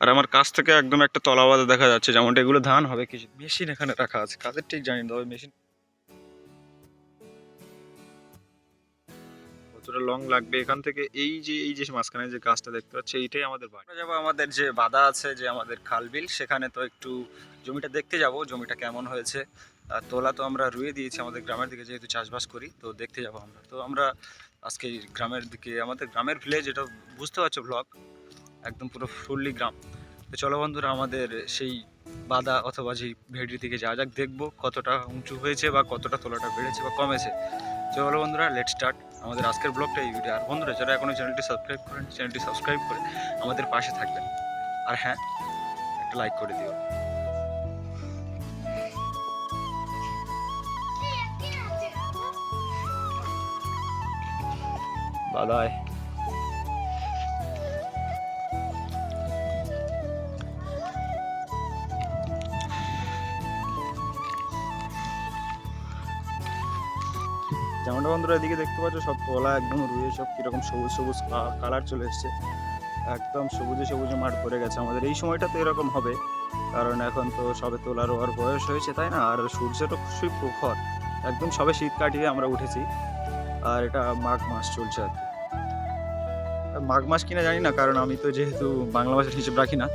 আর আমার কাছ থেকে একদম একটা তলাবাদা দেখা যাচ্ছে, যেমনটা এগুলো ধান হবে কিছু মেশিন এখানে রাখা আছে, কাজের ঠিক জানি তবে মেশিন কতটা লং লাগবে এখান থেকে, এই যে এই যে মাঝখানে যে গাছটা দেখতে পাচ্ছি, এইটাই আমাদের বাড়ি। যাব আমাদের যে বাদা আছে, যে আমাদের খালবিল সেখানে তো একটু জমিটা দেখতে যাব, জমিটা কেমন হয়েছে। তোলা তো আমরা রুয়ে দিয়েছি আমাদের গ্রামের দিকে, যেহেতু চাষবাস করি, তো দেখতে যাব আমরা। তো আমরা আজকে গ্রামের দিকে, আমাদের গ্রামের ভিলেজ এটা বুঝতে পারছ ব্লগ একদম পুরো ফুললি গ্রাম। তো চলো বন্ধুরা, আমাদের সেই বাদা অথবা যে ভেড়ির দিকে যাওয়া যাক দেখব, কতটা উঁচু হয়েছে বা কতটা তোলাটা বেড়েছে বা কমেছে। চলো বন্ধুরা লেট স্টার্ট আমাদের আজকের ব্লগটা এই ভিডিও আর বন্ধুরা, যারা এখনও চ্যানেলটি সাবস্ক্রাইব করেন চ্যানেলটি সাবস্ক্রাইব করে আমাদের পাশে থাকবেন। আর হ্যাঁ একটা লাইক করে দিও। বাদায়। যেমনটা বন্ধুরা এদিকে দেখতে পাচ্ছ, সব কলা একদম রুয়ে সব কীরকম সবুজ সবুজ কালার চলে এসছে। একদম সবুজে সবুজে মাঠ পড়ে গেছে আমাদের। এই সময়টা তো এরকম হবে, কারণ এখন তো সবে তোলার ওর বয়স হয়েছে, তাই না? আর সূর্যটা খুবই প্রখর। একদম সবে শীত কাটিয়ে আমরা উঠেছি, আর এটা মাঘ মাস চলছে আর মাঘ মাস কিনা জানি না, কারণ আমি তো যেহেতু বাংলা ভাষার হিসেব রাখি না।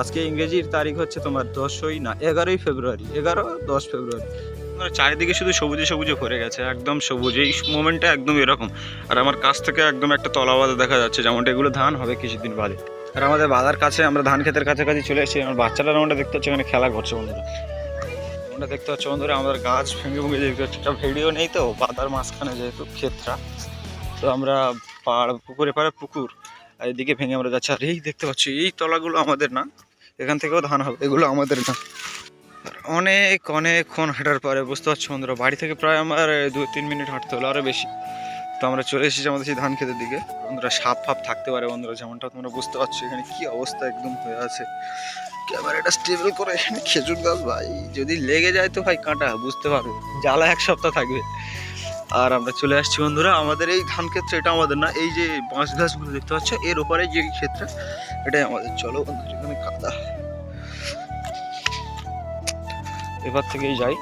আজকে ইংরেজির তারিখ হচ্ছে তোমার দশই না, এগারোই ফেব্রুয়ারি, এগারো, দশ ফেব্রুয়ারি। মানে চারিদিকে শুধু সবুজে সবুজে ভরে গেছে, একদম সবুজ। এই মোমেন্টটা একদম এরকম। আর আমার কাছ থেকে একদম একটা তলাবাদা দেখা যাচ্ছে, যেমনটা এগুলো ধান হবে কিছুদিন বাদে। আর আমাদের বাজার কাছে, আমরা ধান ক্ষেতের কাছাকাছি চলে এসেছি, আমার বাচ্চারা আমরা দেখতে পাচ্ছি, এখানে খেলা করছে বন্ধুরা। আমরা দেখতে পাচ্ছি বন্ধুরা, আমাদের গাছ ভেঙে ভেঙে দেখতে পাচ্ছি একটা ভিডিও নেই তো, বাদার মাঝখানে যেহেতু ক্ষেতটা, তো আমরা পাড়, পুকুরে পাড়ে পুকুর, আর এদিকে ভেঙে আমরা যাচ্ছি। আর এই দেখতে পাচ্ছি, এই তলাগুলো আমাদের না, এখান থেকেও ধান হবে, এগুলো আমাদের না। অনেক অনেকক্ষণ হাঁটার পরে বুঝতে পারছ বন্ধুরা, বাড়ি থেকে প্রায় আমার দু, তিন মিনিট হাঁটতে হলো আরও বেশি। তো আমরা চলে এসেছি আমাদের সেই ধান খেতের দিকে। বন্ধুরা, সাপ ফাপ থাকতে পারে বন্ধুরা, যেমনটা তোমরা বুঝতে পারছ, এখানে কি অবস্থা একদম হয়ে আছে। ক্যামেরাটা স্টেবল করে এখানে খেজুর গাছ, ভাই, যদি লেগে যায় তো ভাই কাঁটা, বুঝতে পারবে। জ্বালা এক সপ্তাহ থাকবে। আর আমরা চলে আসছি বন্ধুরা, আমাদের এই ধান ক্ষেত্র এটা আমাদের না, এই যে বাঁশ গাছগুলো দেখতে পাচ্ছ, এর ওপরে যে ক্ষেত্রে, এটাই আমাদের। চলো বন্ধুরা, এখানে কাদা। এবার থেকেই যাই।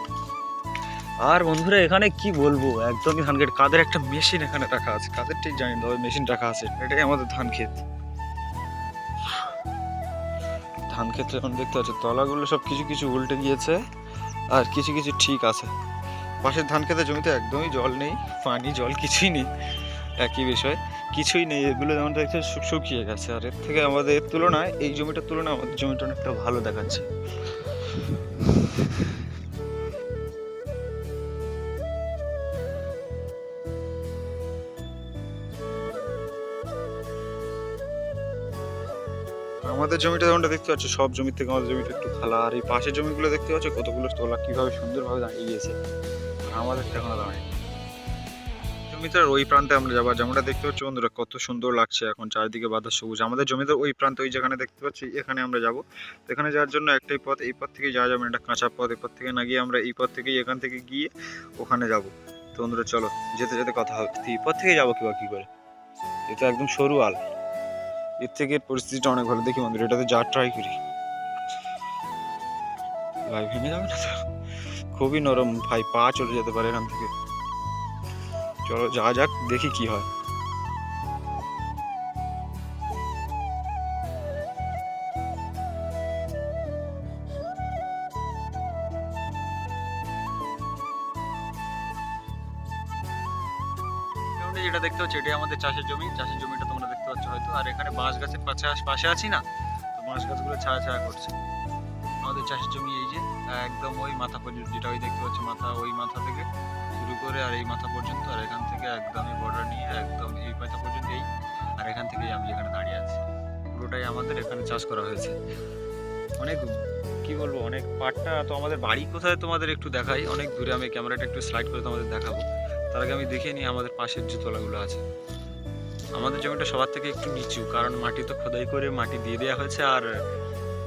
আর বন্ধুরা, এখানে কি বলব? একদমই ধান ক্ষেত কাদের একটা মেশিন এখানে রাখা আছে? কাদের ঠিক জানি তবে মেশিন রাখা আছে। এটাই আমাদের ধান ক্ষেত ধান ক্ষেত্রে এখন দেখতে পাচ্ছি, তলাগুলো সব কিছু কিছু উল্টে গিয়েছে। আর কিছু কিছু ঠিক আছে। পাশের ধান খেতে জমিতে একদমই জল নেই, পানি, জল কিছুই নেই। একই বিষয়। কিছুই নেই। এগুলো যেমন দেখছে শুকিয়ে গেছে। আর এর থেকে আমাদের তুলনায়, এই জমিটার তুলনায় আমাদের জমিটা অনেকটা ভালো দেখাচ্ছে। আমাদের জমিটা যেমনটা দেখতে পাচ্ছ, সব জমি থেকে আমাদের জমিটা একটু খালা। আর এই পাশের জমিগুলো দেখতে পাচ্ছ, কতগুলো তোলা, কীভাবে সুন্দরভাবে দাঁড়িয়ে গিয়েছে আর আমাদের এখনও দাঁড়ায় জমিটার ওই প্রান্তে আমরা যাব। যেমনটা দেখতে পাচ্ছি বন্ধুরা কত সুন্দর লাগছে এখন চারিদিকে বাঁধা সবুজ। আমাদের জমিতে ওই প্রান্তে ওই যেখানে দেখতে পাচ্ছি এখানে আমরা যাব। এখানে যাওয়ার জন্য একটাই পথ এই পথ থেকে যাওয়া যাবে না, কাঁচা পথ। এই পথ থেকে না গিয়ে আমরা এই পথ থেকেই এখান থেকে গিয়ে ওখানে যাব। তো বন্ধুরা চলো যেতে যেতে কথা হবে। এই পথ থেকে যাব কি বা কি করে? এটা একদম সরু আল। এর থেকে পরিস্থিতিটা অনেক ভালো। দেখি বন্ধুরা এটাতে যা ট্রাই করি। ভাই ভেঙে যাবে না তো? খুবই নরম। ভাই পা চলে যেতে পারে এখান থেকে। চলো যা যাক, দেখি কি হয়। যেটা দেখতে পাচ্ছ, এটাই আমাদের চাষের জমি। চাষের জমিটা তোমরা দেখতে পাচ্ছ হয়তো। আর এখানে বাঁশ গাছের পাশে পাশে আছি না? তো বাঁশ গাছগুলো ছায়া ছায়া করছে। আমাদের চাষের জমি এই যে, একদম ওই মাথা পর্যন্ত যেটা ওই দেখতে পাচ্ছ, মাথা ওই মাথা থেকে। করে আর এই মাথা পর্যন্ত, আর এখান থেকে একদমই বর্ডার নিয়ে, একদম এই মাথা পর্যন্ত এই আর এখান থেকেই আমি এখানে দাঁড়িয়ে আছি। পুরোটাই আমাদের এখানে চাষ করা হয়েছে। অনেক কি বলব, অনেক পাটটা তো আমাদের বাড়ি কোথায় তোমাদের একটু দেখাই। অনেক দূরে আমি ক্যামেরাটা একটু স্লাইড করে তোমাদের দেখাবো। তার আগে আমি দেখে নিই আমাদের পাশের যে তলাগুলো আছে। আমাদের জমিটা সবার থেকে একটু নিচু, কারণ মাটি তো খোদাই করে মাটি দিয়ে দেওয়া হয়েছে, আর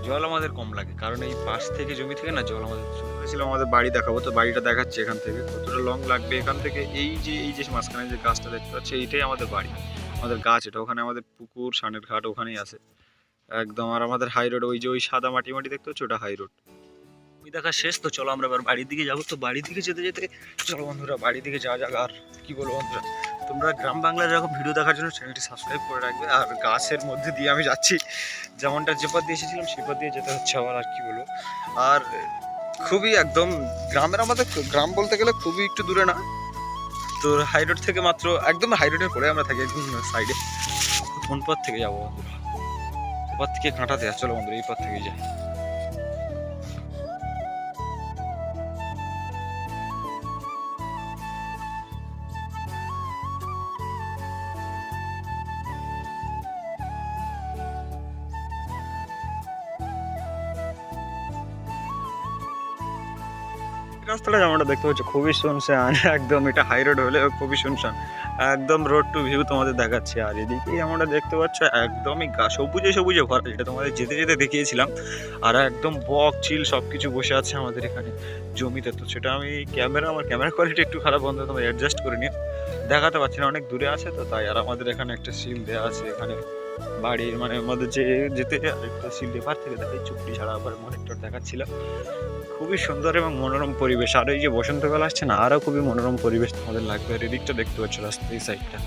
জল আমাদের কম লাগে কারণ এই পাশ থেকে জমি থেকে না জল আমাদের ছিল আমাদের বাড়ি দেখাবো তো বাড়িটা দেখাচ্ছে এখান থেকে। কতটা লং লাগবে এখান থেকে? এই যে এই যে মাঝখানে যে গাছটা দেখতে পাচ্ছি এইটাই আমাদের বাড়ি। আমাদের গাছ এটা ওখানে আমাদের পুকুর সানের ঘাট ওখানেই আছে। একদম আর আমাদের হাই রোড ওই যে ওই সাদা মাটি মাটি দেখতে হচ্ছে ওটা হাই রোড ওই দেখা শেষ তো চলো আমরা এবার বাড়ির দিকে যাব। তো বাড়ির দিকে যেতে যেতে চলো বন্ধুরা বাড়ির দিকে যাওয়া যাক আর কি বলব বন্ধুরা? তোমরা গ্রাম বাংলার এরকম ভিডিও দেখার জন্য চ্যানেলটি সাবস্ক্রাইব করে রাখবে। আর গাছের মধ্যে দিয়ে আমি যাচ্ছি। যেমনটা যে পথ দিয়ে এসেছিলাম সে পথ দিয়ে যেতে হচ্ছে আবার, আর কি বলব। আর খুবই একদম গ্রামের আমাদের গ্রাম বলতে গেলে খুবই একটু দূরে না। তো হাই রোড থেকে মাত্র একদম হাই রোডের পরে আমরা থাকি একদম সাইডে কোন পথ থেকে যাব বন্ধুরা? পথ থেকে কাঁটা দেয়া। চলো বন্ধুরা, এই পথ থেকে যাই। রাস্তাটা যেমনটা দেখতে পাচ্ছ, খুবই শুনশান। একদম এটা হাই রোড হলেও খুবই শুনশান। একদম রোড টু ভিউ তোমাদের দেখাচ্ছে আর এদিকেই আমরা দেখতে পাচ্ছ, একদমই গা, সবুজে সবুজে ভরা যেটা তোমাদের যেতে যেতে দেখিয়েছিলাম। আর একদম বক, চিল সব কিছু বসে আছে আমাদের এখানে জমিতে। তো সেটা আমি ক্যামেরা, আমার ক্যামেরা কোয়ালিটি একটু খারাপ, বন্ধু, তোমার অ্যাডজাস্ট করে নিও। দেখাতে পারছি না, অনেক দূরে আছে তো, তাই আর আমাদের এখানে একটা সিল দেওয়া আছে এখানে। বাড়ির মানে আমাদের যে যেতে আরেকটা সিল এপার থেকে দেখাই চুপটি ছাড়া আবার মনিটর দেখাচ্ছিল। খুবই সুন্দর এবং মনোরম পরিবেশ। আর এই যে বসন্তকাল আসছে না আরও খুবই মনোরম পরিবেশ তোমাদের লাগবে। আর এদিকটা দেখতে পাচ্ছ রাস্তা এই সাইডটা